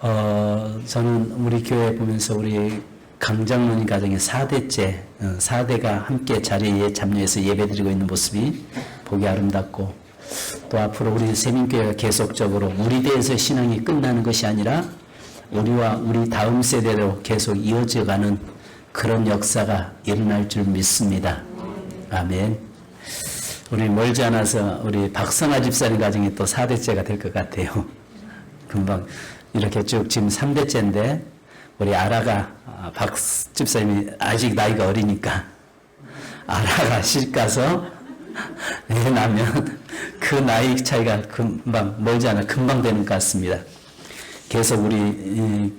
어, 저는 우리 교회 보면서 우리 강장로님 가정의 4대째, 어, 4대가 함께 자리에 참여해서 예배 드리고 있는 모습이 보기 아름답고 또 앞으로 우리 세민교회가 계속적으로 우리 대에서 신앙이 끝나는 것이 아니라 우리와 우리 다음 세대로 계속 이어져가는 그런 역사가 일어날 줄 믿습니다. 아멘. 우리 멀지 않아서 우리 박성아 집사님 가정이 또 4대째가 될 것 같아요. 금방 이렇게 쭉 지금 3대째인데 우리 아라가 아, 박 집사님이 아직 나이가 어리니까 아라가 실 가서 애 나면 그 나이 차이가 금방 멀지 않아 금방 되는 것 같습니다. 계속 우리 이,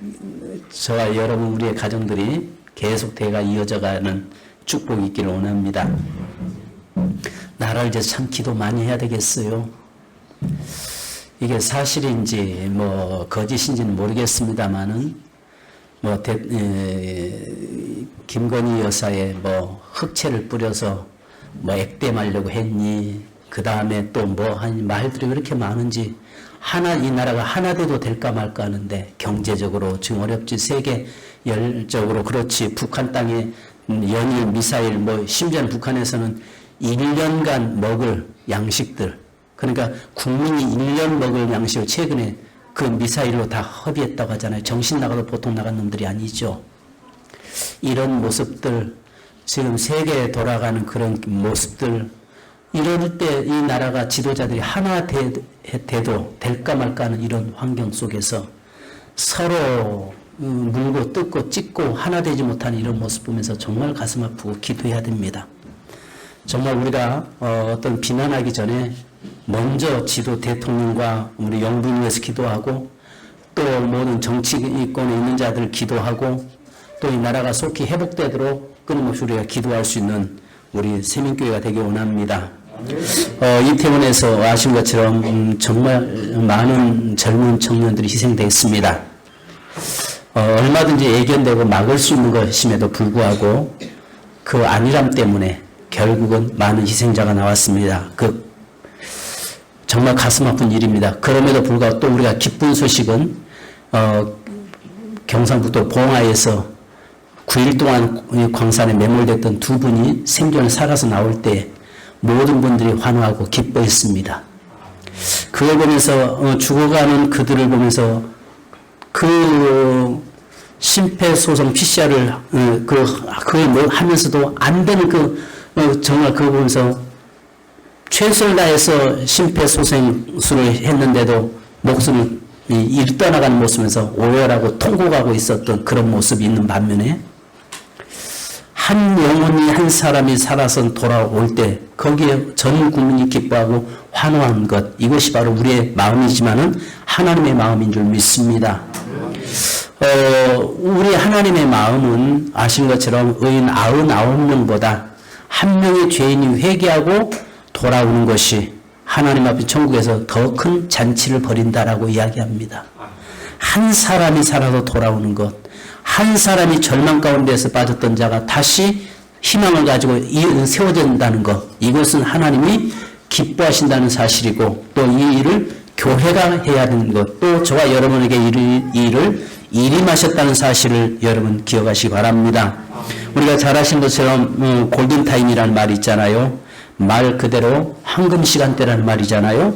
저와 여러분 우리의 가정들이 계속 대가 이어져가는 축복이 있기를 원합니다. 나라를 이제 참 기도 많이 해야 되겠어요. 이게 사실인지 뭐 거짓인지는 모르겠습니다만은 뭐 대, 에, 김건희 여사의 뭐 흑채를 뿌려서 뭐 액땜하려고 했니? 그 다음에 또 뭐 한 말들이 왜 이렇게 많은지 하나 이 나라가 하나 돼도 될까 말까 하는데 경제적으로 지금 어렵지 세계 열적으로 그렇지 북한 땅에 연일 미사일 뭐 심지어는 북한에서는 1년간 먹을 양식들 그러니까 국민이 1년 먹을 양식을 최근에 그 미사일로 다 허비했다고 하잖아요. 정신 나가도 보통 나간 놈들이 아니죠. 이런 모습들 지금 세계에 돌아가는 그런 모습들 이럴 때 이 나라가 지도자들이 하나 돼, 돼도 될까 말까 하는 이런 환경 속에서 서로 음, 물고 뜯고 찢고 하나 되지 못하는 이런 모습 보면서 정말 가슴 아프고 기도해야 됩니다. 정말 우리가 어, 어떤 비난하기 전에 먼저 지도 대통령과 우리 영분을 위해서 기도하고 또 모든 정치권에 있는 자들 기도하고 또 이 나라가 속히 회복되도록 끊임없이 우리가 기도할 수 있는 우리 세민교회가 되기 원합니다. 어, 이태원에서 아신 것처럼 음, 정말 많은 젊은 청년들이 희생됐습니다. 어, 얼마든지 예견되고 막을 수 있는 것임에도 불구하고 그 안일함 때문에 결국은 많은 희생자가 나왔습니다. 그 정말 가슴 아픈 일입니다. 그럼에도 불구하고 또 우리가 기쁜 소식은 어, 경상북도 봉화에서 9일 동안 이 광산에 매몰됐던 두 분이 생존을 살아서 나올 때 모든 분들이 환호하고 기뻐했습니다. 그걸 보면서 어, 죽어가는 그들을 보면서 그 심폐소생 PCR을 어, 그 그걸 뭐 하면서도 안 되는 그 어, 정말 그거 보면서 최선을 다해서 심폐소생술을 했는데도 목숨을 이 떠나가는 모습에서 오열하고 통곡하고 있었던 그런 모습이 있는 반면에 한 영혼이 한 사람이 살아서 돌아올 때 거기에 전 국민이 기뻐하고 환호한 것 이것이 바로 우리의 마음이지만은 하나님의 마음인 줄 믿습니다. 어, 우리 하나님의 마음은 아신 것처럼 의인 99명보다 한 명의 죄인이 회개하고 돌아오는 것이 하나님 앞에 천국에서 더 큰 잔치를 벌인다라고 이야기합니다. 한 사람이 살아도 돌아오는 것, 한 사람이 절망 가운데서 빠졌던 자가 다시 희망을 가지고 세워진다는 것, 이것은 하나님이 기뻐하신다는 사실이고 또 이 일을 교회가 해야 하는 것, 또 저와 여러분에게 이 일을 일임하셨다는 사실을 여러분 기억하시기 바랍니다. 우리가 잘 아신 것처럼 어, 골든타임이라는 말이 있잖아요. 말 그대로 황금 시간대라는 말이잖아요.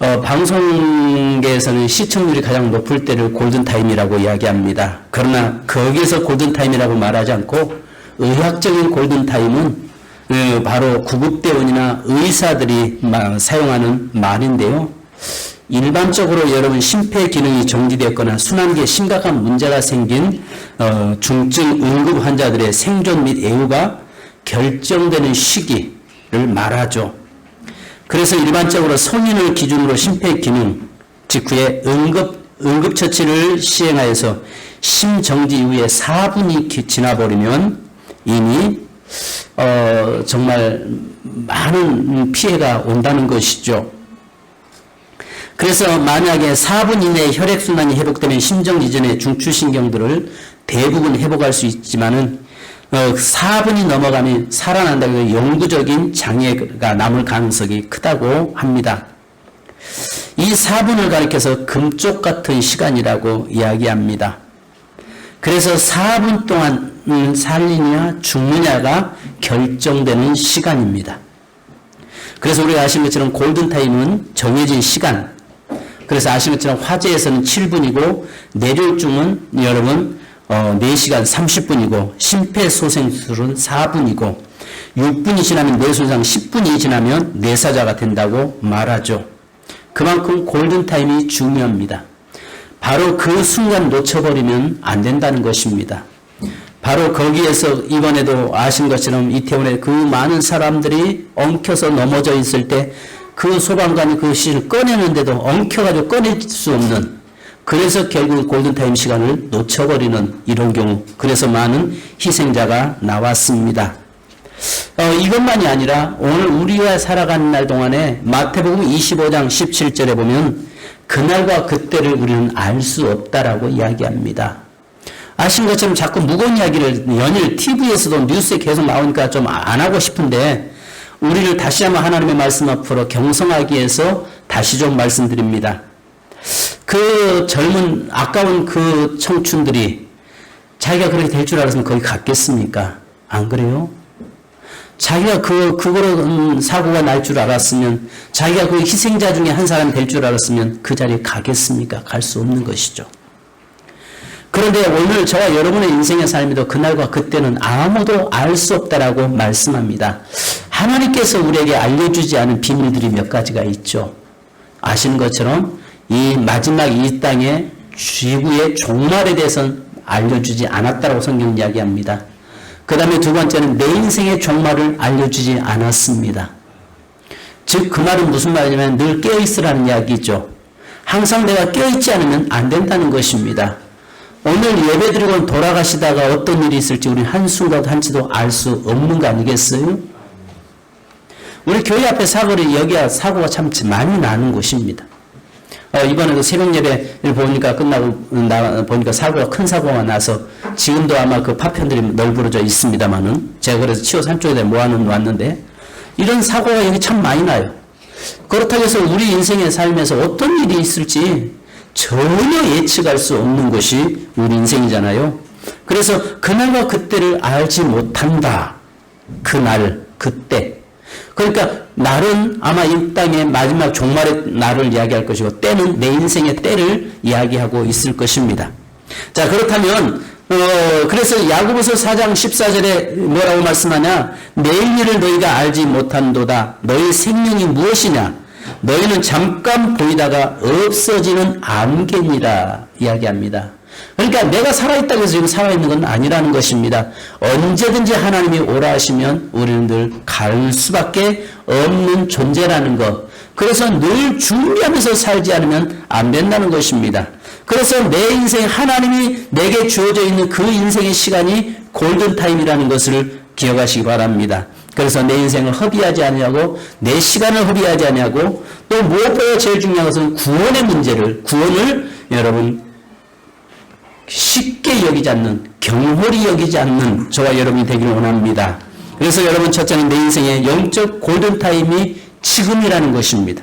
어, 방송계에서는 시청률이 가장 높을 때를 골든타임이라고 이야기합니다. 그러나 거기에서 골든타임이라고 말하지 않고 의학적인 골든타임은 어, 바로 구급대원이나 의사들이 사용하는 말인데요. 일반적으로 여러분 심폐 기능이 정지되었거나 순환기에 심각한 문제가 생긴 어, 중증 응급 환자들의 생존 및 애우가 결정되는 시기를 말하죠. 그래서 일반적으로 성인을 기준으로 심폐 기능 직후에 응급 응급 처치를 시행하여서 심정지 이후에 4분이 지나버리면 이미 어, 정말 많은 피해가 온다는 것이죠. 그래서 만약에 4분 이내에 혈액순환이 회복되면 심정 이전의 중추신경들을 대부분 회복할 수 있지만은 어, 4분이 넘어가면 살아난다고 해서 영구적인 장애가 남을 가능성이 크다고 합니다. 이 4분을 가리켜서 금쪽 같은 시간이라고 이야기합니다. 그래서 4분 동안 음, 살리냐 죽느냐가 결정되는 시간입니다. 그래서 우리가 아시는 것처럼 골든타임은 정해진 시간. 그래서 아시는 것처럼 화재에서는 7분이고 내릴중은 여러분 어, 4시간 30분이고 심폐소생술은 4분이고 6분이 지나면 뇌손상 10분이 지나면 뇌사자가 된다고 말하죠. 그만큼 골든타임이 중요합니다. 바로 그 순간 놓쳐버리면 안 된다는 것입니다. 바로 거기에서 이번에도 아신 것처럼 이태원에 그 많은 사람들이 엉켜서 넘어져 있을 때 그 소방관이 그 실을 꺼내는데도 엉켜가지고 꺼낼 수 없는 그래서 결국 골든타임 시간을 놓쳐버리는 이런 경우 그래서 많은 희생자가 나왔습니다. 어, 이것만이 아니라 오늘 우리가 살아가는 날 동안에 마태복음 25장 17절에 보면 그날과 그때를 우리는 알 수 없다라고 이야기합니다. 아신 것처럼 자꾸 무거운 이야기를 연일 TV에서도 뉴스에 계속 나오니까 좀 안 하고 싶은데 우리를 다시 한번 하나님의 말씀 앞으로 경성하기 위해서 다시 좀 말씀드립니다. 그 젊은 아까운 그 청춘들이 자기가 그렇게 될 줄 알았으면 거기 갔겠습니까? 안 그래요? 자기가 그, 그거로 음, 사고가 날 줄 알았으면, 자기가 그 희생자 중에 한 사람이 될 줄 알았으면 그 자리에 가겠습니까? 갈 수 없는 것이죠. 그런데 오늘 저와 여러분의 인생의 삶에도 그날과 그때는 아무도 알 수 없다라고 말씀합니다. 하나님께서 우리에게 알려주지 않은 비밀들이 몇 가지가 있죠. 아시는 것처럼 이 마지막 이 땅의 지구의 종말에 대해서는 알려주지 않았다고 성경 이야기합니다. 그 다음에 두 번째는 내 인생의 종말을 알려주지 않았습니다. 즉, 그 말은 무슨 말이냐면 늘 깨어있으라는 이야기죠. 항상 내가 깨어있지 않으면 안 된다는 것입니다. 오늘 예배 드리고 돌아가시다가 어떤 일이 있을지 우리 한순간 한치도 알 수 없는 거 아니겠어요? 우리 교회 앞에 사고를 여기가 사고가 참 많이 나는 곳입니다. 어, 이번에도 새벽 예배를 보니까 끝나고 나 보니까 사고가 큰 사고가 나서 지금도 아마 그 파편들이 널브러져 있습니다만은 제가 그래서 치워 산쪽에 모아놓은 왔는데 이런 사고가 여기 참 많이 나요. 그렇다고 해서 우리 인생의 삶에서 어떤 일이 있을지 전혀 예측할 수 없는 것이 우리 인생이잖아요. 그래서 그날과 그때를 알지 못한다. 그날, 그때. 그러니까 날은 아마 이 땅의 마지막 종말의 날을 이야기할 것이고 때는 내 인생의 때를 이야기하고 있을 것입니다. 자 그렇다면 어, 그래서 야고보서 4장 14절에 뭐라고 말씀하냐 내일 일을 너희가 알지 못한도다 너희 생명이 무엇이냐 너희는 잠깐 보이다가 없어지는 안개니라 이야기합니다. 그러니까 내가 살아있다고 해서 지금 살아있는 건 아니라는 것입니다. 언제든지 하나님이 오라 하시면 우리는 늘 갈 수밖에 없는 존재라는 것. 그래서 늘 준비하면서 살지 않으면 안 된다는 것입니다. 그래서 내 인생 하나님이 내게 주어져 있는 그 인생의 시간이 골든타임이라는 것을 기억하시기 바랍니다. 그래서 내 인생을 허비하지 않냐고 내 시간을 허비하지 않냐고 또 무엇보다 제일 중요한 것은 구원의 문제를 구원을 여러분 쉽게 여기지 않는 경홀히 여기지 않는 저와 여러분이 되기를 원합니다. 그래서 여러분 첫째는 내 인생의 영적 골든타임이 지금이라는 것입니다.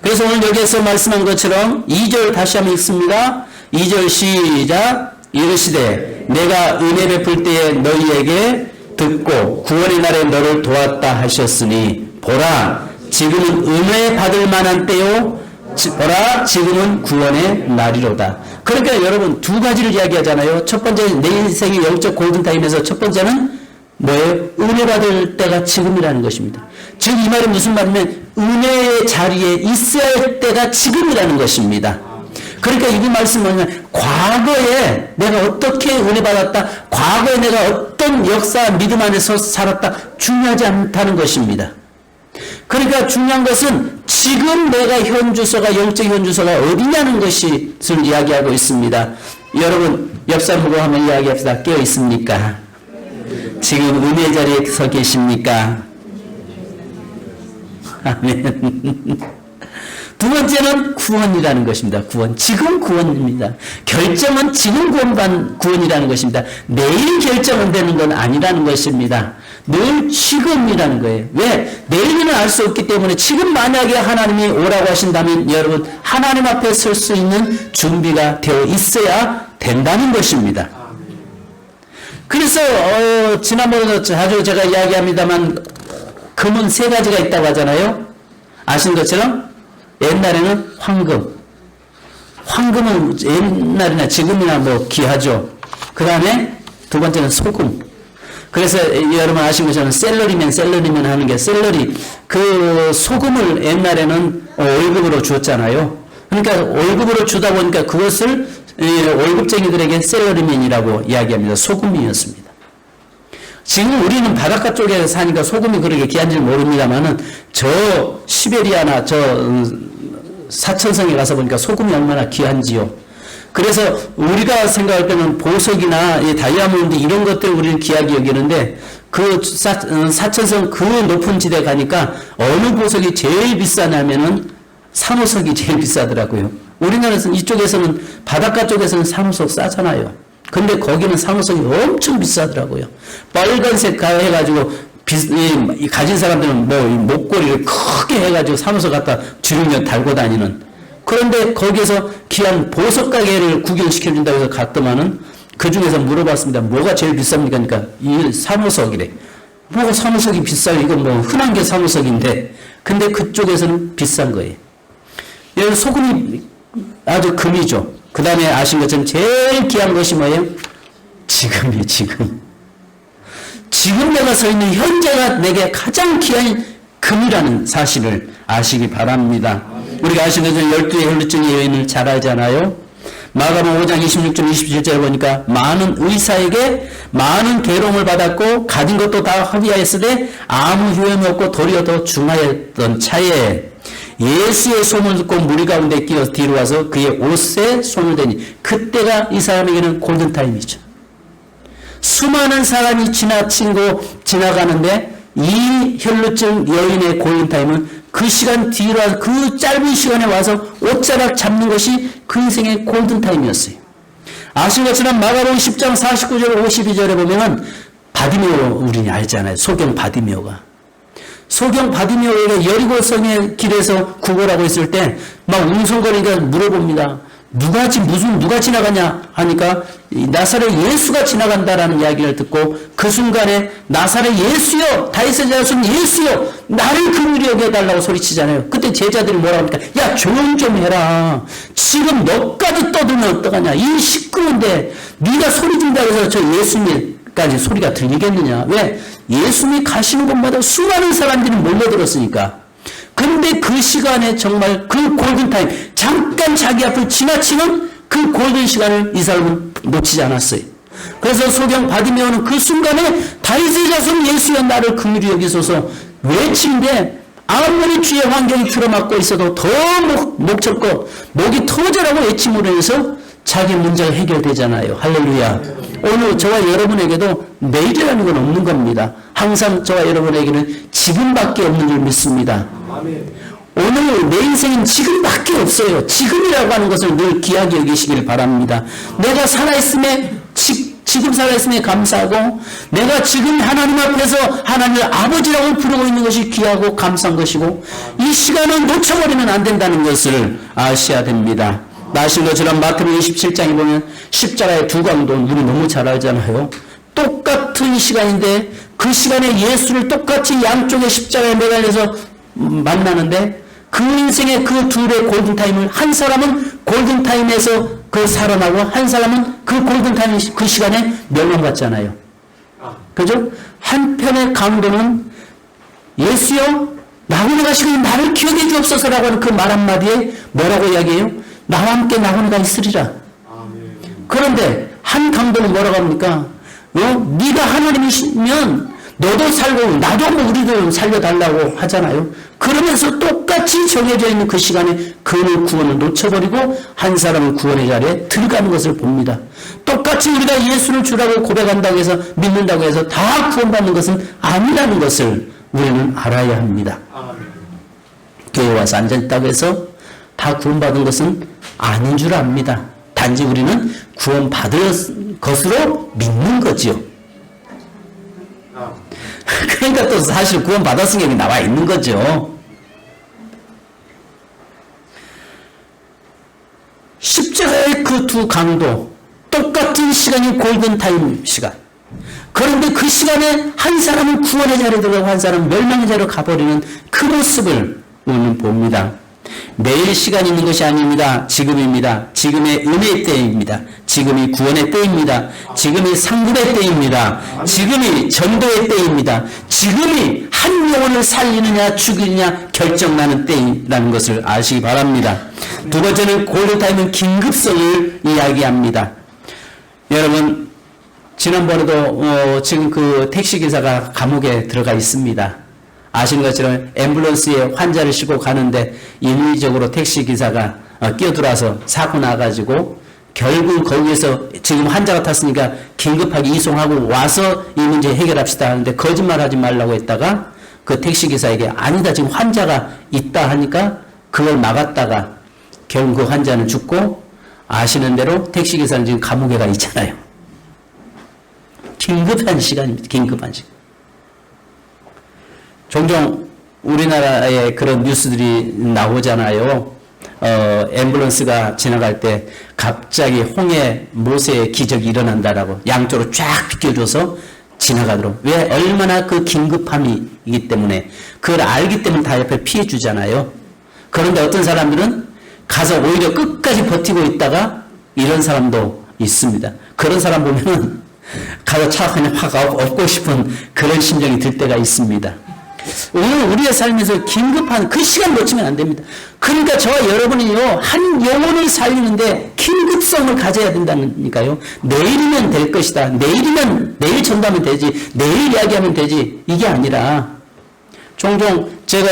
그래서 오늘 여기에서 말씀한 것처럼 2절 다시 한번 읽습니다. 2절 시작 이르시되 내가 은혜 베풀 때에 너희에게 듣고 구원의 날에 너를 도왔다 하셨으니 보라 지금은 은혜 받을 만한 때요 보라 지금은 구원의 날이로다. 그러니까 여러분 두 가지를 이야기하잖아요. 첫 번째 내 인생의 영적 골든타임에서 첫 번째는 뭐예요? 은혜 받을 때가 지금이라는 것입니다. 즉 이 말이 무슨 말이냐면 은혜의 자리에 있어야 할 때가 지금이라는 것입니다. 그러니까 이 말씀은 뭐냐면 과거에 내가 어떻게 은혜 받았다 과거에 내가 어떤 역사 믿음 안에서 살았다 중요하지 않다는 것입니다. 그러니까 중요한 것은 지금 내가 현주소가 영적 현주소가 어디냐는 것을 이야기하고 있습니다. 여러분 옆 사람 보고 한번 이야기합시다. 깨어 있습니까? 지금 은혜 자리에 서 계십니까? 아멘. 두 번째는 구원이라는 것입니다. 구원. 지금 구원입니다. 결정은 지금 구원받 구원이라는 것입니다. 내일 결정은 되는 건 아니라는 것입니다. 늘 지금이라는 거예요. 왜? 내일은 알 수 없기 때문에 지금 만약에 하나님이 오라고 하신다면 여러분 하나님 앞에 설 수 있는 준비가 되어 있어야 된다는 것입니다. 그래서 어, 지난번에도 자주 제가 이야기합니다만 금은 세 가지가 있다고 하잖아요. 아신 것처럼 옛날에는 황금. 황금은 옛날이나 지금이나 뭐 귀하죠. 그 다음에 두 번째는 소금. 그래서 여러분 아신 것처럼 셀러리면 셀러리면 하는 게 셀러리. 그 소금을 옛날에는 월급으로 주었잖아요. 그러니까 월급으로 주다 보니까 그것을 이 월급쟁이들에게 셀러리맨이라고 이야기합니다. 소금이었습니다. 지금 우리는 바닷가 쪽에 사니까 소금이 그렇게 귀한지 모릅니다만은 저 시베리아나 저 음, 사천성에 가서 보니까 소금이 얼마나 귀한지요. 그래서 우리가 생각할 때는 보석이나 이 다이아몬드 이런 것들 우리는 귀하게 여기는데 그 사, 어, 사천성 그 높은 지대 가니까 어느 보석이 제일 비싸냐면은 산호석이 제일 비싸더라고요. 우리나라에서는 이쪽에서는 바닷가 쪽에서는 산호석 싸잖아요. 근데 거기는 산호석이 엄청 비싸더라고요. 빨간색 가 해가지고 가진 사람들은 뭐이 목걸이를 크게 해가지고 산호석 갖다 주름에 달고 다니는. 그런데 거기에서 귀한 보석 가게를 구경시켜준다고 해서 갔더만은 그 중에서 물어봤습니다. 뭐가 제일 비쌉니까? 그러니까 이 산호석이래. 뭐가 산호석이 비싸요? 이건 뭐 흔한 게 산호석인데. 근데 그쪽에서는 비싼 거예요. 여기 소금이 아주 금이죠. 그 다음에 아신 것처럼 제일 귀한 것이 뭐예요? 지금이에요, 지금. 지금 내가 서 있는 현재가 내게 가장 귀한 금이라는 사실을 아시기 바랍니다. 우리가 아시는 것처럼 열두의 혈루증의 여인을 잘 알잖아요. 마가복 5장 26절 27절에 보니까 많은 의사에게 많은 괴로움을 받았고 가진 것도 다 허비하였으되 아무 효험이 없고 도리어 더 중하였던 차에 예수의 소문을 듣고 무리 가운데 끼어 뒤로 와서 그의 옷에 손을 대니 그때가 이 사람에게는 골든타임이죠. 수많은 사람이 지나치고 지나가는데 이 혈루증 여인의 골든타임은 그 시간 뒤로 와서 그 짧은 시간에 와서 옷자락 잡는 것이 그 인생의 골든타임이었어요. 아신 것처럼 마가복음 10장 49절 52절에 보면은 바디메오 우리 알잖아요. 소경 바디메오가. 소경 바디메오가 여리고성의 길에서 구걸하고 있을 때 막 웅성거리니까 물어봅니다. 누가 지 무슨 누가 지나가냐 하니까 나사렛 예수가 지나간다라는 이야기를 듣고 그 순간에 나사렛 예수여 다윗의 자손 예수여 나를 긍휼히 여겨 달라고 소리치잖아요. 그때 제자들이 뭐라고 합니까? 야 조용 좀 해라. 지금 너까지 떠들면 어떡하냐? 이 시끄러운데 네가 소리 준다 해서 저 예수님까지 소리가 들리겠느냐? 왜? 예수님이 가시는 곳마다 수많은 사람들이 몰려들었으니까. 근데 그 시간에 정말 그 골든타임, 잠깐 자기 앞을 지나치는 그 골든 시간을 이 사람은 놓치지 않았어요. 그래서 소경 받으면 그 순간에 다윗의 자손 예수여 나를 긍휼히 여기소서 외치는데 아무리 주의 환경이 틀어막고 있어도 더 목, 목 쳤고 목이 터져라고 외침으로 해서 자기 문제가 해결되잖아요. 할렐루야. 오늘 저와 여러분에게도 내일이라는 건 없는 겁니다. 항상 저와 여러분에게는 지금밖에 없는 줄 믿습니다. 오늘 내 인생은 지금밖에 없어요. 지금이라고 하는 것을 늘 귀하게 여기시길 바랍니다. 내가 살아있음에 지, 지금 살아있음에 감사하고 내가 지금 하나님 앞에서 하나님을 아버지라고 부르고 있는 것이 귀하고 감사한 것이고 이 시간을 놓쳐버리면 안 된다는 것을 아셔야 됩니다. 아신 것처럼 마태복음 27장에 보면 십자가의 두 강도 우리 너무 잘 알잖아요. 똑같은 시간인데 그 시간에 예수를 똑같이 양쪽에 십자가에 매달려서 만나는데 그 인생의 그 둘의 골든타임을 한 사람은 골든타임에서 그 살아나고 한 사람은 그 골든타임 그 시간에 멸망받잖아요. 그죠? 한편의 강도는 예수여 나훈아가 가시고 나를 기억해 주옵소서라고 하는 그 말 한마디에 뭐라고 이야기해요? 나와 함께 나훈아가 있으리라. 그런데 한 강도는 뭐라고 합니까? 어? 네가 하나님이시면 너도 살고 나도 뭐 우리도 살려달라고 하잖아요. 그러면서 똑같이 정해져 있는 그 시간에 그는 구원을 놓쳐버리고 한 사람은 구원의 자리에 들어가는 것을 봅니다. 똑같이 우리가 예수를 주라고 고백한다고 해서 믿는다고 해서 다 구원받는 것은 아니라는 것을 우리는 알아야 합니다. 교회 와서 앉아있다고 해서 다 구원받은 것은 아닌 줄 압니다. 단지 우리는 구원받은 것으로 믿는 거지요. 그러니까 또 사실 구원 받았으니 여기 나와 있는 거죠. 십자가의 그 두 강도 똑같은 시간이 골든타임 시간. 그런데 그 시간에 한 사람은 구원의 자리에 들어가고 한 사람은 멸망의 자리로 가버리는 그 모습을 우리는 봅니다. 내일 시간 있는 것이 아닙니다. 지금입니다. 지금의 은혜의 때입니다. 지금이 구원의 때입니다. 지금이 상급의 때입니다. 지금이 전도의 때입니다. 지금이 한 영혼을 살리느냐 죽이느냐 결정나는 때라는 것을 아시기 바랍니다. 두 번째는 골든타임은 긴급성을 이야기합니다. 여러분 지난번에도 어, 지금 그 택시 기사가 감옥에 들어가 있습니다. 아시는 것처럼 앰뷸런스에 환자를 싣고 가는데 인위적으로 택시 기사가 어, 끼어들어와서 사고 나가지고 결국 거기에서 지금 환자가 탔으니까 긴급하게 이송하고 와서 이 문제 해결합시다 하는데 거짓말하지 말라고 했다가 그 택시 기사에게 아니다 지금 환자가 있다 하니까 그걸 막았다가 결국 그 환자는 죽고 아시는 대로 택시 기사는 지금 감옥에 가 있잖아요. 긴급한 시간입니다. 긴급한 시간. 종종 우리나라에 그런 뉴스들이 나오잖아요. 어, 앰뷸런스가 지나갈 때 갑자기 홍해 모세의 기적이 일어난다라고 양쪽으로 쫙 비껴줘서 지나가도록. 왜? 얼마나 그 긴급함이기 때문에 그걸 알기 때문에 다 옆에 피해 주잖아요. 그런데 어떤 사람들은 가서 오히려 끝까지 버티고 있다가 이런 사람도 있습니다. 그런 사람 보면은 가서 차 그냥 확 얻고 싶은 그런 심정이 들 때가 있습니다. 오늘 우리의 삶에서 긴급한 그 시간 놓치면 안 됩니다. 그러니까 저와 여러분이요, 한 영혼을 살리는데 긴급성을 가져야 된다니까요. 내일이면 될 것이다. 내일이면, 내일 전도하면 되지. 내일 이야기하면 되지. 이게 아니라, 종종 제가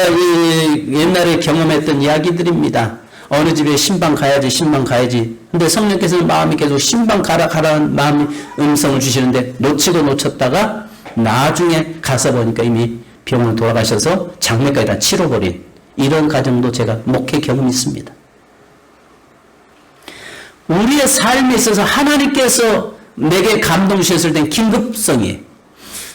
옛날에 경험했던 이야기들입니다. 어느 집에 신방 가야지, 신방 가야지. 근데 성령께서는 마음이 계속 신방 가라, 가라는 마음이 음성을 주시는데 놓치고 놓쳤다가 나중에 가서 보니까 이미 병원을 돌아가셔서 장례까지 다 치러버린 이런 가정도 제가 목회 경험이 있습니다. 우리의 삶에 있어서 하나님께서 내게 감동 주셨을 땐 긴급성이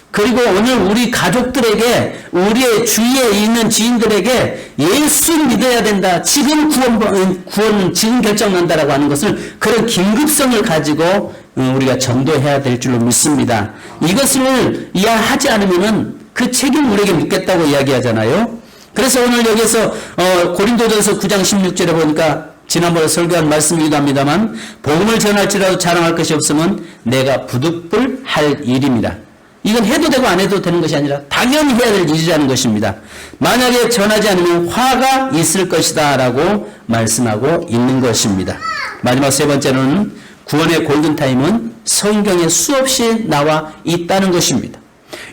그리고 오늘 우리 가족들에게 우리의 주위에 있는 지인들에게 예수 믿어야 된다. 지금 구원 구원 지금 결정난다라고 하는 것을 그런 긴급성을 가지고 우리가 전도해야 될 줄로 믿습니다. 이것을 이해하지 않으면은 그 책임 우리에게 묻겠다고 이야기하잖아요. 그래서 오늘 여기서 어, 고린도전서 9장 16절에 보니까 지난번에 설교한 말씀이기도 합니다만 복음을 전할지라도 자랑할 것이 없으면 내가 부득불 할 일입니다. 이건 해도 되고 안 해도 되는 것이 아니라 당연히 해야 될 일이라는 것입니다. 만약에 전하지 않으면 화가 있을 것이다 라고 말씀하고 있는 것입니다. 마지막 세 번째는 구원의 골든타임은 성경에 수없이 나와 있다는 것입니다.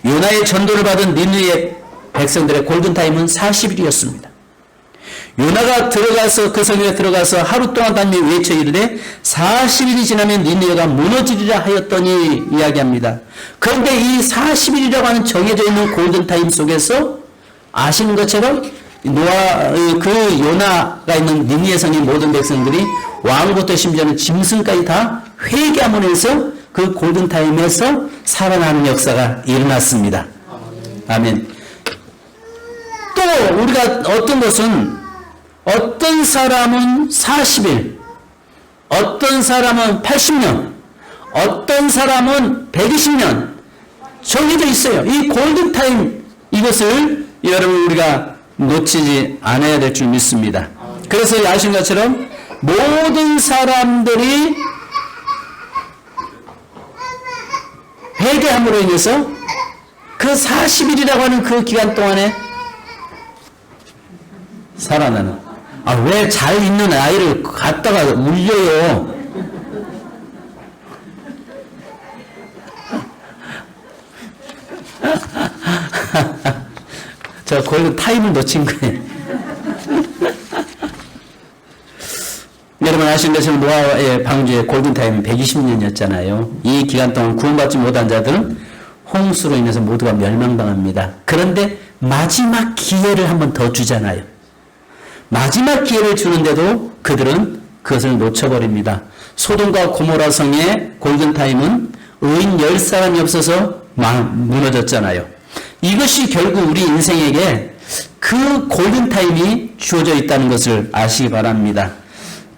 요나의 전도를 받은 니느의 백성들의 골든타임은 40일이었습니다. 요나가 들어가서 그 성에 들어가서 하루 동안 단며 외쳐 이르되 40일이 지나면 니느웨가 무너지리라 하였더니 이야기합니다. 그런데 이 40일이라고 하는 정해져 있는 골든타임 속에서 아시는 것처럼 노아 그 요나가 있는 니느웨 성의 모든 백성들이 왕부터 심지어는 짐승까지 다 회개함으로 그 골든타임에서 살아나는 역사가 일어났습니다. 아멘. 또 우리가 어떤 것은 어떤 사람은 40일, 어떤 사람은 80년, 어떤 사람은 120년 정해져 있어요. 이 골든타임 이것을 여러분 우리가 놓치지 않아야 될 줄 믿습니다. 그래서 아신 것처럼 모든 사람들이 회개함으로 인해서 그 40일이라고 하는 그 기간 동안에 살아나는 아, 왜 잘 있는 아이를 갖다가 울려요? 저 거의 타임을 놓친 거예요. 여러분 아시는 것처럼 노아의 방주의 골든타임은 120년이었잖아요. 이 기간 동안 구원받지 못한 자들은 홍수로 인해서 모두가 멸망당합니다. 그런데 마지막 기회를 한 번 더 주잖아요. 마지막 기회를 주는데도 그들은 그것을 놓쳐버립니다. 소돔과 고모라 성의 골든타임은 의인 열 사람이 없어서 막 무너졌잖아요. 이것이 결국 우리 인생에게 그 골든타임이 주어져 있다는 것을 아시기 바랍니다.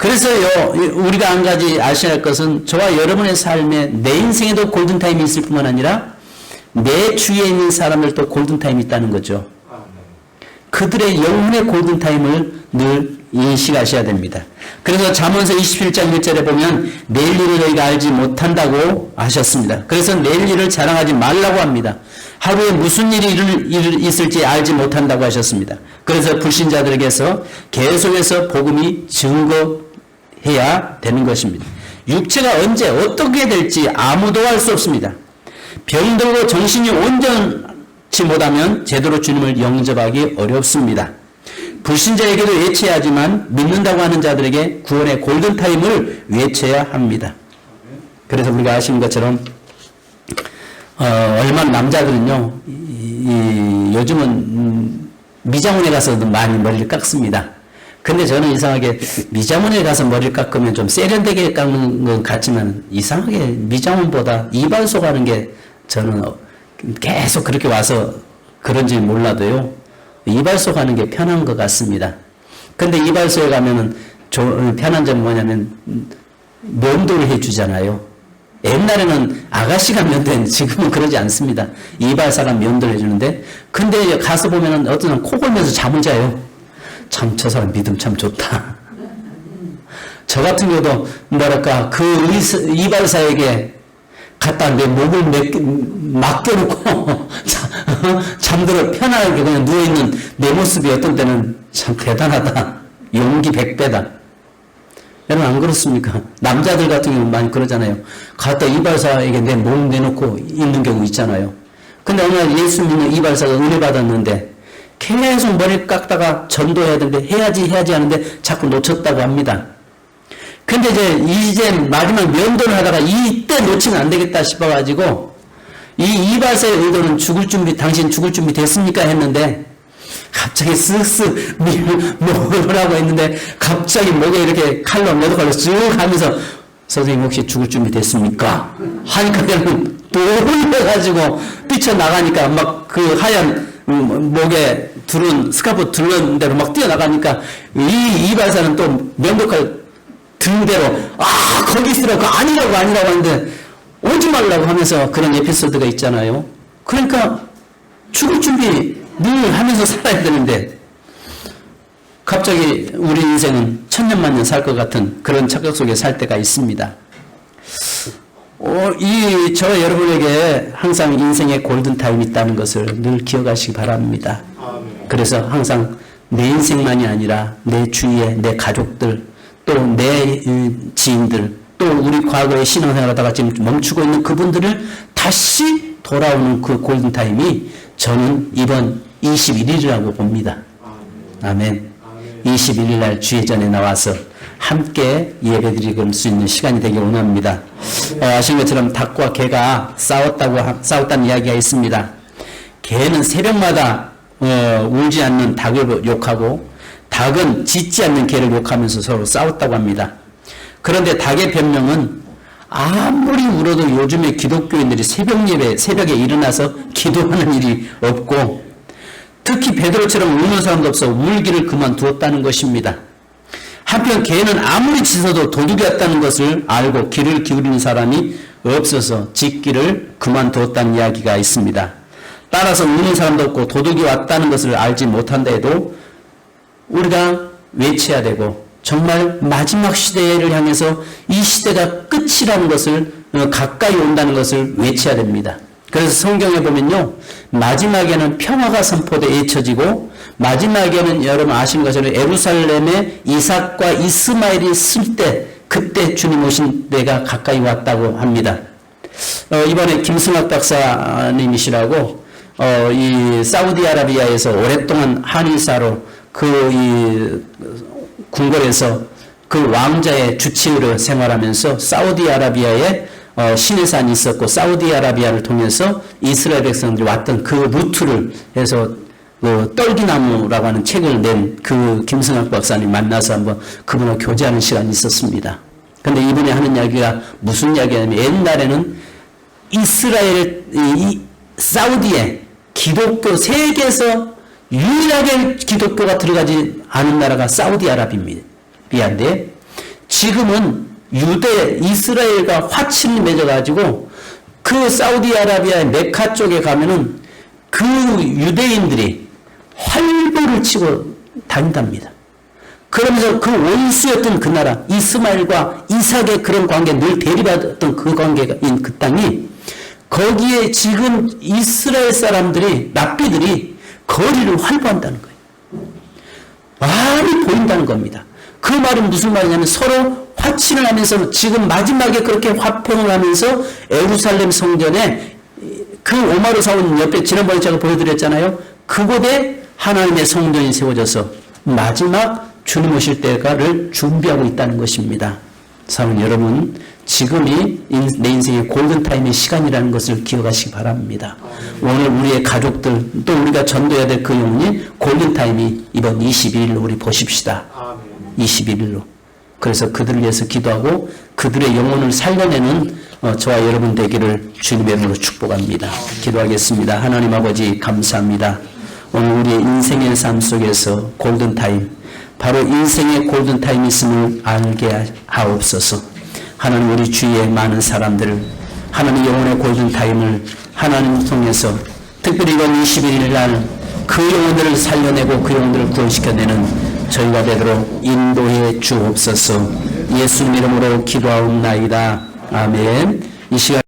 그래서요, 우리가 한 가지 아셔야 할 것은 저와 여러분의 삶에 내 인생에도 골든타임이 있을 뿐만 아니라 내 주위에 있는 사람들도 골든타임이 있다는 거죠. 그들의 영혼의 골든타임을 늘 인식하셔야 됩니다. 그래서 잠언서 27장 1절에 보면 내일 일을 너희가 알지 못한다고 하셨습니다. 그래서 내일 일을 자랑하지 말라고 합니다. 하루에 무슨 일이 일을, 있을지 알지 못한다고 하셨습니다. 그래서 불신자들에게서 계속해서 복음이 증거해야 되는 것입니다. 육체가 언제 어떻게 될지 아무도 알 수 없습니다. 병들고 정신이 온전치 못하면 제대로 주님을 영접하기 어렵습니다. 불신자에게도 외쳐야지만 믿는다고 하는 자들에게 구원의 골든타임을 외쳐야 합니다. 그래서 우리가 아시는 것처럼 어, 얼마 남자들은요 이, 이, 요즘은 음, 미장원에 가서도 많이 머리를 깎습니다. 근데 저는 이상하게 미장원에 가서 머리를 깎으면 좀 세련되게 깎는 것 같지만 이상하게 미장원보다 이발소 가는 게 저는 계속 그렇게 와서 그런지 몰라도요. 이발소 가는 게 편한 것 같습니다. 근데 이발소에 가면은 편한 점은 뭐냐면 면도를 해주잖아요. 옛날에는 아가씨가 면도했는데 지금은 그러지 않습니다. 이발사가 면도를 해주는데 근데 가서 보면은 어떤 코 골면서 잠을 자요. 참 저 사람 믿음 참 좋다. 저 같은 경우도 뭐랄까 그 이발사에게 갖다 내 목을 맡겨놓고 잠들어 편하게 그냥 누워있는 내 모습이 어떤 때는 참 대단하다. 용기 백배다. 여러분 안 그렇습니까? 남자들 같은 경우 많이 그러잖아요. 갖다 이발사에게 내 몸 내놓고 있는 경우 있잖아요. 근데 어느 날 예수 믿는 이발사가 은혜 받았는데 계속 머리 깎다가 전도해야 되는데 해야지 해야지 하는데 자꾸 놓쳤다고 합니다. 근데 이제 이제 마지막 면도를 하다가 이때 놓치면 안 되겠다 싶어가지고 이 이발사의 의도는 죽을 준비 당신 죽을 준비 됐습니까 했는데 갑자기 쓱쓱 뭐라고 했는데 갑자기 목에 이렇게 칼로 몇 칼로 쭉 하면서 선생님 혹시 죽을 준비 됐습니까? 하니까 그냥 돌려가지고 뛰쳐나가니까 막 그 하얀 목에 두른 스카프 둘른 대로 막 뛰어나가니까 이 이발사는 또 면도칼 든 대로 아 거기 있으라고 아니라고 아니라고 하는데 오지 말라고 하면서 그런 에피소드가 있잖아요. 그러니까 죽을 준비 늘 하면서 살아야 되는데 갑자기 우리 인생은 천년만년 살 것 같은 그런 착각 속에 살 때가 있습니다. 어, 이, 저 여러분에게 항상 인생의 골든타임이 있다는 것을 늘 기억하시기 바랍니다. 그래서 항상 내 인생만이 아니라 내 주위에 내 가족들, 또 내 지인들, 또 우리 과거에 신앙생활하다가 지금 멈추고 있는 그분들을 다시 돌아오는 그 골든타임이 저는 이번 21일이라고 봅니다. 아멘. 21일 날 주의전에 나와서 함께 예배드릴 수 있는 시간이 되길 원합니다. 어, 아시는 것처럼 닭과 개가 싸웠다고 싸웠다는 이야기가 있습니다. 개는 새벽마다 어, 울지 않는 닭을 욕하고 닭은 짖지 않는 개를 욕하면서 서로 싸웠다고 합니다. 그런데 닭의 변명은 아무리 울어도 요즘에 기독교인들이 새벽 예배, 새벽에 일어나서 기도하는 일이 없고 특히 베드로처럼 우는 사람도 없어 울기를 그만두었다는 것입니다. 한편 개는 아무리 짖어도 도둑이었다는 것을 알고 귀를 기울이는 사람이 없어서 짖기를 그만두었다는 이야기가 있습니다. 따라서 우는 사람도 없고 도둑이 왔다는 것을 알지 못한다 해도 우리가 외쳐야 되고 정말 마지막 시대를 향해서 이 시대가 끝이라는 것을 어, 가까이 온다는 것을 외쳐야 됩니다. 그래서 성경에 보면요. 마지막에는 평화가 선포돼 잊혀지고 마지막에는 여러분 아시는 것처럼 에루살렘에 이삭과 이스마엘이 있을 때 그때 주님 오신 때가 가까이 왔다고 합니다. 어, 이번에 김승학 박사님이시라고 어, 이 사우디아라비아에서 오랫동안 한의사로 그이 궁궐에서 그 왕자의 주치의로 생활하면서 사우디아라비아에 어, 신해산이 있었고 사우디아라비아를 통해서 이스라엘 백성들이 왔던 그 루트를 해서 그 떨기나무라고 하는 책을 낸 그 김승학 박사님 만나서 한번 그분하고 교제하는 시간이 있었습니다. 근데 이분이 하는 이야기가 무슨 이야기냐면 옛날에는 이스라엘, 이, 이 사우디에 기독교 세계에서 유일하게 기독교가 들어가지 않은 나라가 사우디아라비아인데 지금은 유대 이스라엘과 화친이 맺어가지고 그 사우디아라비아의 메카 쪽에 가면은 그 유대인들이 활보를 치고 다닌답니다. 그러면서 그 원수였던 그 나라 이스마엘과 이삭의 그런 관계 늘 대립하던 그 관계인 그 땅이 거기에 지금 이스라엘 사람들이 랍비들이 거리를 활보한다는 거예요. 많이 보인다는 겁니다. 그 말은 무슨 말이냐면 서로 화친을 하면서 지금 마지막에 그렇게 화평을 하면서 에루살렘 성전에 그 오마르 사원 옆에 지난번에 제가 보여드렸잖아요. 그곳에 하나님의 성전이 세워져서 마지막 주님 오실 때가를 준비하고 있다는 것입니다. 사랑 여러분, 지금이 인- 내 인생의 골든타임의 시간이라는 것을 기억하시기 바랍니다. 오늘 우리의 가족들, 또 우리가 전도해야 될 그 영혼이 골든타임이 이번 22일로 우리 보십시다. 21일로. 그래서 그들을 위해서 기도하고 그들의 영혼을 살려내는 어, 저와 여러분 되기를 주님의 이름으로 축복합니다. 기도하겠습니다. 하나님 아버지 감사합니다. 오늘 우리의 인생의 삶 속에서 골든타임, 바로 인생의 골든타임이 있음을 알게 하옵소서. 하나님 우리 주위의 많은 사람들을 하나님 영혼의 골든타임을 하나님 통해서 특별히 이번 21일 날 그 영혼들을 살려내고 그 영혼들을 구원시켜내는 저희가 되도록 인도해 주옵소서 예수님 이름으로 기도하옵나이다. 아멘. 이 시간